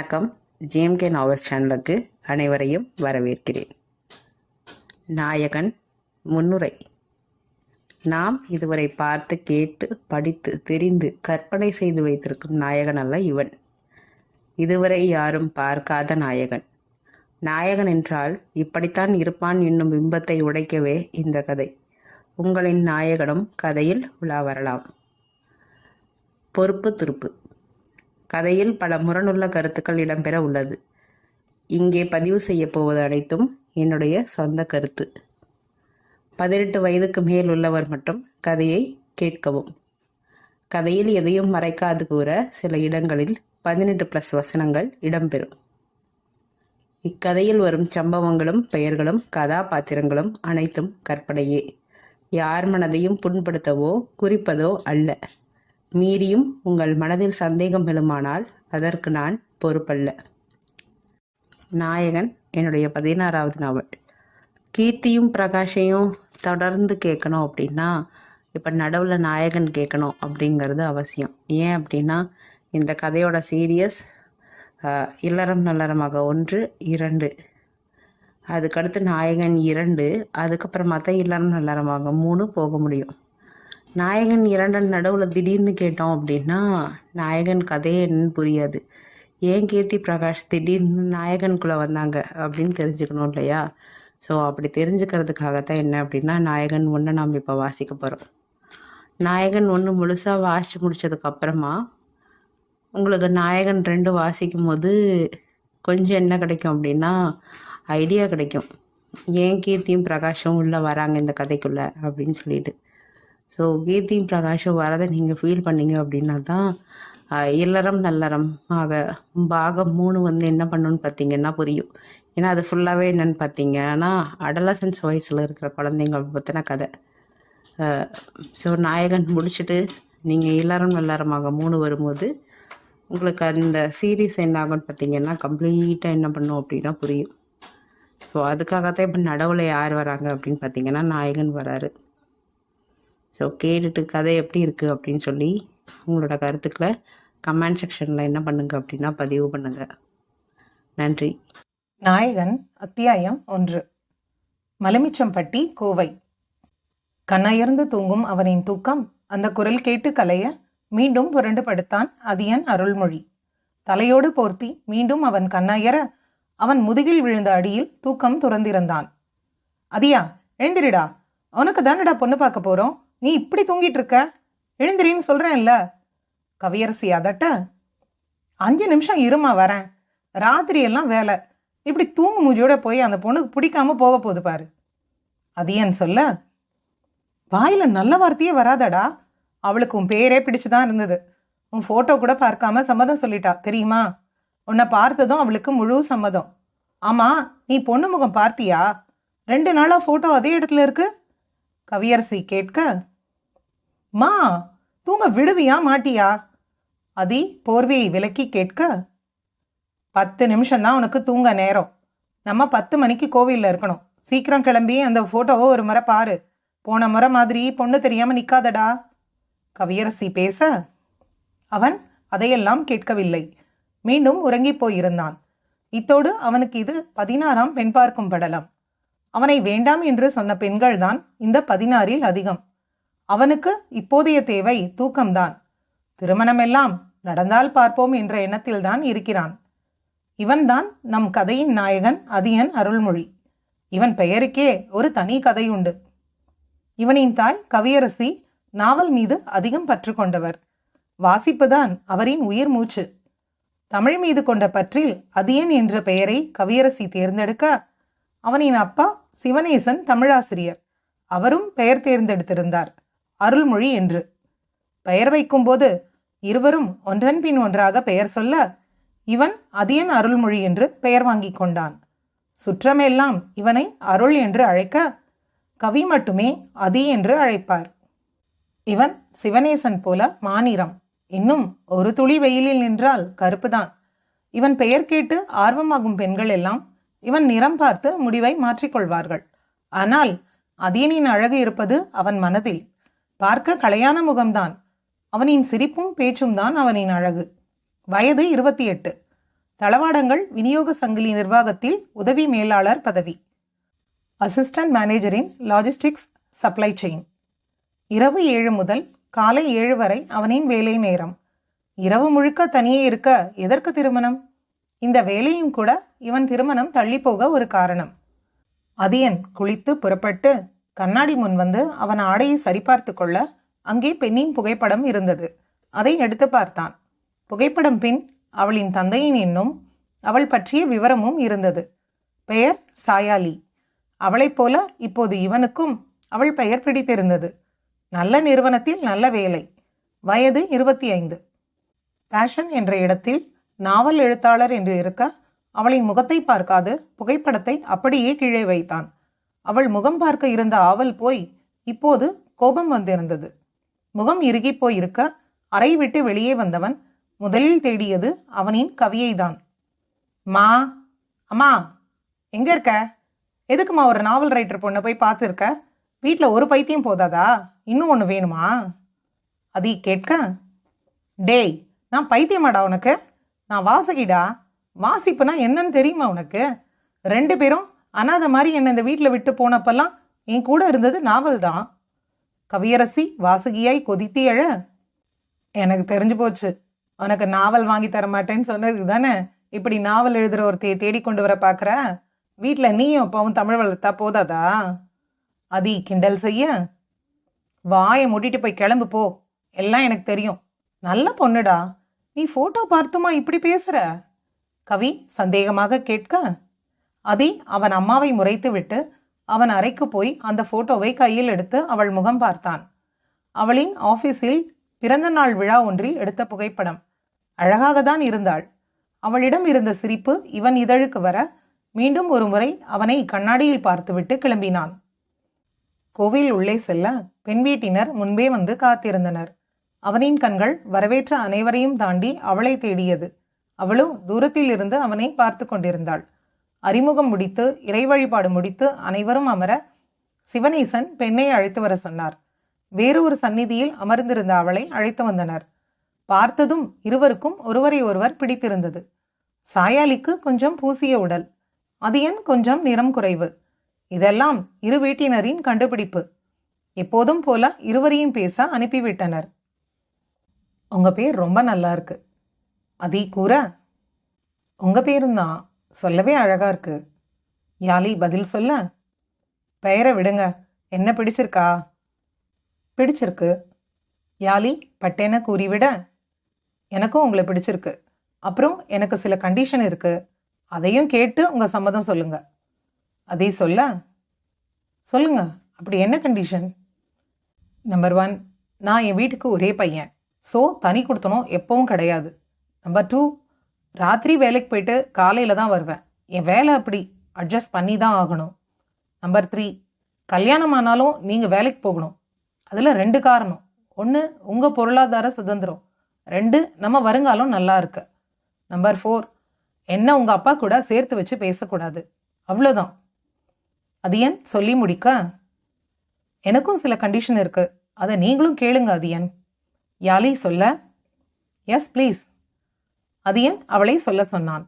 வணக்கம். ஜிஎம்கே நாவல் சேனலுக்கு அனைவரையும் வரவேற்கிறேன். நாயகன் முன்னுரை. நாம் இதுவரை பார்த்து கேட்டு படித்து தெரிந்து கற்பனை செய்து வைத்திருக்கும் நாயகன் அல்ல இவன். இதுவரை யாரும் பார்க்காத நாயகன். நாயகன் என்றால் இப்படித்தான் இருப்பான் என்னும் பிம்பத்தை உடைக்கவே இந்த கதை. உங்களின் நாயகனும் கதையில் உலா வரலாம். பொறுப்பு துருப்பு. கதையில் பல முரணுள்ள கருத்துக்கள் இடம்பெற உள்ளது. இங்கே பதிவு செய்யப்போவது அனைத்தும் என்னுடைய சொந்த கருத்து. பதினெட்டு வயதுக்கு மேல் உள்ளவர் மட்டும் கதையை கேட்கவும். கதையில் எதையும் மறைக்காது கூற சில இடங்களில் பதினெட்டு ப்ளஸ் வசனங்கள் இடம்பெறும். இக்கதையில் வரும் சம்பவங்களும் பெயர்களும் கதாபாத்திரங்களும் அனைத்தும் கற்பனையே. யார் மனதையும் புண்படுத்தவோ குறிப்பதோ அல்ல. மீறியும் உங்கள் மனதில் சந்தேகம் எழுமானால் அதற்கு நான் பொறுப்பல்ல. நாயகன் என்னுடைய பதினாறாவது நாவல். கீர்த்தியும் பிரகாஷையும் தொடர்ந்து கேட்கணும் அப்படின்னா இப்போ நடுவில் நாயகன் கேட்கணும் அப்படிங்கிறது அவசியம். ஏன் அப்படின்னா இந்த கதையோட சீரியஸ் இல்லறம் நல்லறமாக ஒன்று இரண்டு. அதுக்கடுத்து நாயகன் இரண்டு அதுக்கப்புறமா தான் இல்லறம் நல்லறமாக மூணு போக முடியும். நாயகன் இரண்டன் நடுவில் திடீர்னு கேட்டோம் அப்படின்னா நாயகன் கதையே என்னன்னு புரியாது. ஏன் கீர்த்தி பிரகாஷ் திடீர்னு நாயகனுக்குள்ளே வந்தாங்க அப்படின்னு தெரிஞ்சுக்கணும் இல்லையா? ஸோ அப்படி தெரிஞ்சுக்கிறதுக்காகத்தான் என்ன அப்படின்னா நாயகன் ஒன்று நாம் இப்போ வாசிக்க போகிறோம் நாயகன் ஒன்று முழுசாக வாசித்து முடிச்சதுக்கப்புறமா உங்களுக்கு நாயகன் ரெண்டு வாசிக்கும் போது கொஞ்சம் என்ன கிடைக்கும் அப்படின்னா ஐடியா கிடைக்கும். ஏன் கீர்த்தியும் பிரகாஷும் உள்ளே வராங்க இந்த கதைக்குள்ளே அப்படின்னு சொல்லிட்டு. ஸோ கீர்த்தியும் பிரகாஷும் வரதை நீங்கள் ஃபீல் பண்ணீங்க அப்படின்னா தான் இல்லறம் நல்லறம். ஆக பாகம் மூணு வந்து என்ன பண்ணுன்னு பார்த்தீங்கன்னா புரியும். ஏன்னா அது ஃபுல்லாகவே என்னன்னு பார்த்தீங்கன்னா அடலசன்ஸ் வயசில் இருக்கிற குழந்தைங்க பற்றின கதை. ஸோ நாயகன் முடிச்சுட்டு நீங்கள் இல்லறம் நல்லறமாக மூணு வரும்போது உங்களுக்கு அந்த சீரீஸ் என்ன ஆகும்னு பார்த்தீங்கன்னா கம்ப்ளீட்டாக என்ன பண்ணும் அப்படின்னா புரியும். ஸோ அதுக்காகத்தான் இப்போ நடவில் யார் வராங்க அப்படின்னு பார்த்தீங்கன்னா நாயகன் வராரு. ஸோ கேட்டுட்டு கதை எப்படி இருக்குது அப்படின்னு சொல்லி உங்களோட கருத்துக்களை கமெண்ட் செக்ஷனில் என்ன பண்ணுங்க அப்படின்னா பதிவு பண்ணுங்க. நன்றி. நாயகன் அத்தியாயம் ஒன்று. மலுமிச்சம்பட்டி கோவை. கண்ணயர்ந்து தூங்கும் அவனின் தூக்கம். அந்த குரல் கேட்டு கலைய மீண்டும் புரண்டு படுத்தான் அதியன் அருள்மொழி. தலையோடு போர்த்தி மீண்டும் அவன் கண்ணயர அவன் முதுகில் விழுந்த அடியில் தூக்கம் துறந்திருந்தான். அதியா எழுந்திரிடா. அவனுக்கு தானடா பொண்ணு பார்க்க போறோம்? நீ இப்படி தூங்கிட்டு இருக்க எழுந்திரின்னு சொல்றேன்ல. கவியரசி அதட்ட அஞ்சு நிமிஷம் இருமா வரேன். ராத்திரி எல்லாம் வேலை. இப்படி தூங்கு மூஞ்சியோட போய் அந்த பொண்ணுக்கு பிடிக்காம போக போகுது பாரு. அது ஏன் சொல்ல? வாயில நல்ல வார்த்தையே வராதடா. அவளுக்கு உன் பேரே பிடிச்சுதான் இருந்தது. உன் ஃபோட்டோ கூட பார்க்காம சம்மதம் சொல்லிட்டா தெரியுமா? உன்னை பார்த்ததும் அவளுக்கு முழு சம்மதம். ஆமா நீ பொண்ணு முகம் பார்த்தியா? ரெண்டு நாளா ஃபோட்டோ அதே இடத்துல இருக்கு? கவியரசி கேட்க மா தூங்க விடுவியா மாட்டியா? அதி போர்வையை விலக்கி கேட்க பத்து நிமிஷம் தான் உனக்கு தூங்க நேரம். நம்ம பத்து மணிக்கு கோவிலில் இருக்கணும். சீக்கிரம் கிளம்பி அந்த ஃபோட்டோவை ஒரு முறை பாரு. போன முறை மாதிரி பொண்ணு தெரியாமல் நிற்காதடா கவியரசி பேச அவன் அதையெல்லாம் கேட்கவில்லை. மீண்டும் உறங்கிப் போயிருந்தான். இத்தோடு அவனுக்கு இது பதினாறாம் பெண் பார்க்கும் படலம். அவனை வேண்டாம் என்று சொன்ன பெண்கள்தான் இந்த பதினாறில் அதிகம். அவனுக்கு இப்போதைய தேவை தூக்கம்தான். திருமணமெல்லாம் நடந்தால் பார்ப்போம் என்ற எண்ணத்தில்தான் இருக்கிறான். இவன்தான் நம் கதையின் நாயகன் அதியன் அருள்மொழி. இவன் பெயருக்கே ஒரு தனி கதை உண்டு. இவனின் தாய் கவியரசி நாவல் மீது அதிகம் பற்று கொண்டவர். வாசிப்புதான் அவரின் உயிர் மூச்சு. தமிழ் மீது கொண்ட பற்றில் அதியன் என்ற பெயரை கவியரசி தேர்ந்தெடுக்க அவனின் அப்பா சிவனேசன் தமிழாசிரியர். அவரும் பெயர் தேர்ந்தெடுத்திருந்தார். அருள்மொழி என்று. பெயர் வைக்கும்போது இருவரும் ஒன்றன் பின் ஒன்றாக பெயர் சொல்ல இவன் அதியன் அருள்மொழி என்று பெயர் வாங்கிக் கொண்டான். சுற்றமெல்லாம் இவனை அருள் என்று அழைக்க கவி மட்டுமே அதி என்று அழைப்பார். இவன் சிவனேசன் போல மாநிறம். இன்னும் ஒரு துளி வெயிலில் நின்றால் கருப்புதான். இவன் பெயர் கேட்டு ஆர்வமாகும் பெண்கள் எல்லாம் இவன் நிறம் பார்த்து முடிவை மாற்றிக்கொள்வார்கள் ஆனால் அதியனின் அழகு இருப்பது அவன் மனதில். பார்க்க கலையான முகம்தான் அவனின் சிரிப்பும் பேச்சும் தான் அவனின் அழகு. வயது இருபத்தி எட்டு தளவாடங்கள் விநியோக சங்கிலி நிர்வாகத்தில் உதவி மேலாளர் பதவி. அசிஸ்டன்ட் மேனேஜரின் லாஜிஸ்டிக்ஸ் சப்ளை செயின். இரவு ஏழு முதல் காலை ஏழு வரை அவனின் வேலை நேரம். இரவு முழுக்க தனியே இருக்க எதற்கு திருமணம்? இந்த வேலையும் கூட இவன் திருமணம் தள்ளிப்போக போக ஒரு காரணம். அதியன் குளித்து புறப்பட்டு கண்ணாடி முன் வந்து அவன் ஆடையை சரிபார்த்து கொள்ள அங்கே பெண்ணின் புகைப்படம் இருந்தது. அதை எடுத்து பார்த்தான். புகைப்படம் பின் அவளின் தந்தையின் எண்ணும் அவள் பற்றிய விவரமும் இருந்தது. பெயர் சாயாலி. அவளைப் போல இப்போது இவனுக்கும் அவள் பெயர் பிடித்திருந்தது. நல்ல நிறுவனத்தில் நல்ல வேலை. வயது இருபத்தி ஐந்து பேஷன் என்ற இடத்தில் நாவல் எழுத்தாளர் என்று இருக்க அவளின் முகத்தை பார்க்காது புகைப்படத்தை அப்படியே கீழே வைத்தான். அவள் முகம் பார்க்க இருந்த ஆவல் போய் இப்போது கோபம் வந்திருந்தது. முகம் இறுகி போய் இருக்க அறை விட்டு வெளியே வந்தவன் முதலில் தேடியது அவனின் கவியைதான். மா அம்மா எங்க இருக்க? எதுக்குமா ஒரு நாவல் ரைட்டர் பொண்ணை போய் பார்த்துருக்க? வீட்டில் ஒரு பைத்தியம் போதாதா? இன்னும் ஒன்று வேணுமா? அதி கேட்க. டேய் நான் பைத்தியமாடா உனக்கு. நான் வாசகிடா. வாசிப்புனா என்னன்னு தெரியுமா உனக்கு? ரெண்டு பேரும் ஆனால் அனாதை மாதிரி என்னை இந்த வீட்டில் விட்டு போனப்பெல்லாம் என் கூட இருந்தது நாவல் தான். கவியரசி வாசகியாய் கொதித்து எழ எனக்கு தெரிஞ்சு போச்சு. உனக்கு நாவல் வாங்கி தர மாட்டேன்னு சொன்னது தானே? இப்படி நாவல் எழுதுகிற ஒருத்தையை தேடி கொண்டு வர பார்க்குற வீட்டில் நீயும் அப்பாவும் தமிழ் வளர்த்தா போதாதா? அதி கிண்டல் செய்ய. வாயை மூடிட்டு போய் கிளம்பு போ. எல்லாம் எனக்கு தெரியும். நல்ல பொண்ணுடா. நீ ஃபோட்டோ பார்த்துமா இப்படி பேசுகிற கவி சந்தேகமாக கேட்க. அதி அவன் அம்மாவை முறைத்துவிட்டு அவன் அறைக்கு போய் அந்த போட்டோவை கையில் எடுத்து அவள் முகம் பார்த்தான். அவளின் ஆஃபீஸில் பிறந்த நாள் விழா ஒன்றில் எடுத்த புகைப்படம். அழகாக தான் இருந்தாள். அவளிடம் இருந்த சிரிப்பு இவன் இதழுக்கு வர மீண்டும் ஒரு முறை அவனை கண்ணாடியில் பார்த்துவிட்டு கிளம்பினான். கோவில் உள்ளே செல்ல பெண் வீட்டினர் முன்பே வந்து காத்திருந்தனர். அவனின் கண்கள் வரவேற்ற அனைவரையும் தாண்டி அவளை தேடியது. அவளோ தூரத்தில் இருந்து அவனை பார்த்து கொண்டிருந்தாள். அறிமுகம் முடித்து இறை வழிபாடு முடித்து அனைவரும் அமர சிவனேசன் பெண்ணை அழைத்து வர சொன்னார். வேறு ஒரு சந்நிதியில் அமர்ந்திருந்த அவளை அழைத்து வந்தனர். பார்த்ததும் இருவருக்கும் ஒருவரை ஒருவர் பிடித்திருந்தது. சாயாலிக்கு கொஞ்சம் பூசிய உடல் அதியன் கொஞ்சம் நிறம் குறைவு. இதெல்லாம் இரு வீட்டினரின் கண்டுபிடிப்பு. எப்போதும் போல இருவரையும் பேச அனுப்பிவிட்டனர். உங்க பேர் ரொம்ப நல்லா இருக்கு. அதே கூற. உங்க பேரும் தான் சொல்லவே அழகா இருக்கு. யாலி பதில் சொல்ல? பெயரை விடுங்க. என்ன பிடிச்சிருக்கா? பிடிச்சிருக்கு. யாலி பட்டேன கூறிவிட எனக்கும் உங்களை பிடிச்சிருக்கு. அப்புறம் எனக்கு சில கண்டிஷன் இருக்கு. அதையும் கேட்டு உங்க சம்மதம் சொல்லுங்க. அதை சொல்ல சொல்லுங்க. அப்படி என்ன கண்டிஷன் நம்பர் ஒன் நான் என் வீட்டுக்கு ஒரே பையன். ஸோ தனி கொடுத்தனும் எப்பவும் கிடையாது. நம்பர் டூ ராத்திரி வேலைக்கு போயிட்டு காலையில் தான் வருவேன். என் வேலை அப்படி அட்ஜஸ்ட் பண்ணி தான் ஆகணும். நம்பர் த்ரீ கல்யாணம் ஆனாலும் நீங்கள் வேலைக்கு போகணும். அதில் ரெண்டு காரணம். ஒன்று உங்கள் பொருளாதார சுதந்திரம். ரெண்டு நம்ம வருங்காலம் நல்லா இருக்கு. நம்பர் ஃபோர் என்ன உங்கள் அப்பா கூட சேர்த்து வச்சு பேசக்கூடாது. அவ்வளோதான் அது ஏன்? சொல்லி முடிக்க. எனக்கும் சில கண்டிஷன் இருக்குது அதை நீங்களும் கேளுங்க அதியன் யாலி சொல்ல எஸ் ப்ளீஸ் அது ஏன் அவளை சொல்ல சொன்னான்?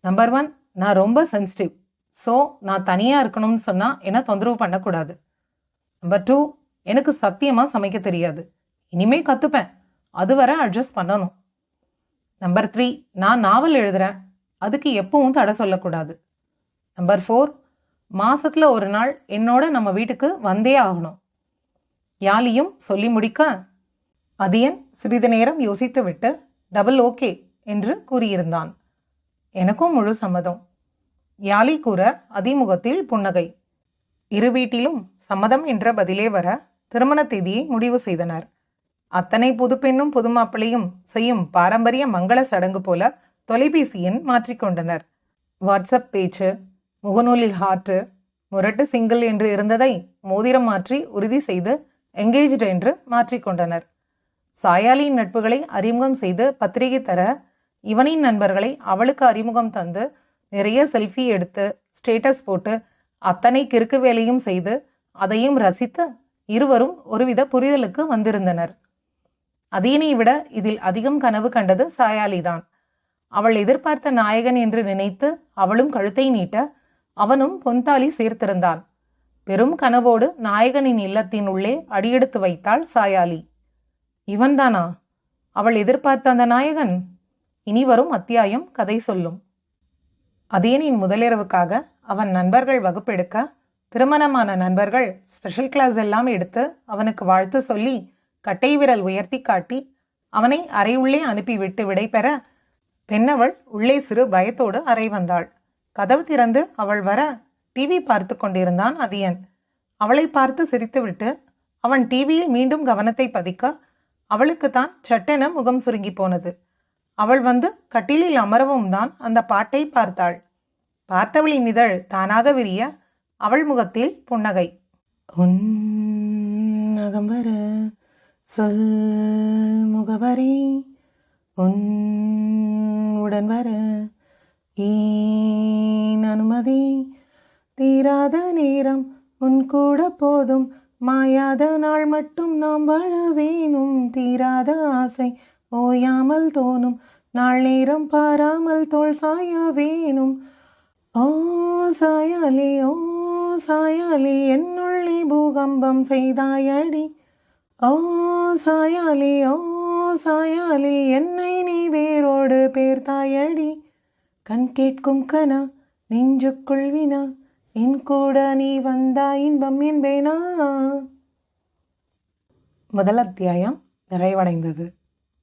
நம்பர் ஒன் நான் ரொம்ப சென்சிட்டிவ் ஸோ நான் தனியாக இருக்கணும்னு சொன்னால் என்ன தொந்தரவு பண்ணக்கூடாது. நம்பர் டூ எனக்கு சத்தியமாக சமைக்க தெரியாது. இனிமே கற்றுப்பேன் அதுவரை அட்ஜஸ்ட் பண்ணணும். நம்பர் த்ரீ நான் நாவல் எழுதுகிறேன் அதுக்கு எப்பவும் தடை சொல்லக்கூடாது. நம்பர் ஃபோர் மாசத்துல ஒரு நாள் என்னோட நம்ம வீட்டுக்கு வந்தே ஆகணும். யாலியும் சொல்லி முடிக்க அதியன் சிறிது நேரம் யோசித்து விட்டு டபுள் ஓகே என்று கூறியிருந்தான். எனக்கும் முழு சம்மதம். யாலி கூற அதிமுகத்தில் புன்னகை. இரு வீட்டிலும் சம்மதம் என்ற பதிலே வர திருமண தேதியை முடிவு செய்தனர். அத்தனை புதுப்பெண்ணும் புதுமாப்பிளையும் செய்யும் பாரம்பரிய மங்கள சடங்கு போல தொலைபேசி எண் மாற்றிக்கொண்டனர் வாட்ஸ்அப் பேச்சு முகநூலில் ஹார்ட்டு முரட்டு சிங்கிள் என்று இருந்ததை மோதிரம் மாற்றி உறுதி செய்து எங்கேஜ்டு என்று மாற்றிக்கொண்டனர் சாயாலியின் நட்புகளை அறிமுகம் செய்து பத்திரிகை தர இவனின் நண்பர்களை அவளுக்கு அறிமுகம் தந்து நிறைய செல்ஃபி எடுத்து ஸ்டேட்டஸ் போட்டு அத்தனை கிறுக்கு வேலையும் செய்து அதையும் ரசித்து இருவரும் ஒருவித புரிதலுக்கு வந்திருந்தனர். அதீனை விட இதில் அதிகம் கனவு கண்டது சாயாலிதான் அவள் எதிர்பார்த்த நாயகன் என்று நினைத்து அவளும் கழுத்தை நீட்ட அவனும் பொன்தாலி சேர்த்திருந்தான் பெரும் கனவோடு நாயகனின் இல்லத்தின் உள்ளே அடியெடுத்து வைத்தாள் சாயாலி. இவன்தானா? அவள் எதிர்பார்த்த அந்த நாயகன்? இனி வரும் அத்தியாயம் கதை சொல்லும். அதேனின் முதலிரவுக்காக அவன் நண்பர்கள் வகுப்பெடுக்க திருமணமான நண்பர்கள் ஸ்பெஷல் கிளாஸ் எல்லாம் எடுத்து அவனுக்கு வாழ்த்து சொல்லி கட்டை விரல் உயர்த்தி காட்டி அவனை அறை உள்ளே அனுப்பிவிட்டு விடைபெற பெண்ணவள் உள்ளே சிறு பயத்தோடு அறை வந்தாள். கதவு திறந்து அவள் வர டிவி பார்த்து கொண்டிருந்தான் அதியன். அவளை பார்த்து சிரித்துவிட்டு அவன் டிவியில் மீண்டும் கவனத்தை பதிக்க அவளுக்கு தான் சட்டென முகம் சுருங்கி போனது. அவள் வந்து கட்டிலில் அமரவும் தான் அந்த பாட்டை பார்த்தாள். பார்த்தவளின் இதழ் தானாக விரிய அவள் முகத்தில் புன்னகை. உன் நகம் வர சொல் முகவரி உன் உடன் வர ஏன் அனுமதி? தீராத நேரம் உன் கூட போதும் மாயாத நாள் மட்டும் நாம் வாழ வேணும். தீராத ஆசை ஓயாமல் தோணும். நாள் நேரம் பாராமல் தோல் சாய வேணும். ஓ சாயாலி ஓ சாயாலி என்னுள்ளே பூகம்பம் செய்தாயடி. ஓ சாயாலி ஓ சாயாலி என்னை நீ வேரோடு பேர்த்தாயடி. கண் கேட்கும் கனா நெஞ்சுக்குள் வினா என் கூட நீ வந்தா இன்பம் என்பேனா? முதல் அத்தியாயம் நிறைவடைந்தது.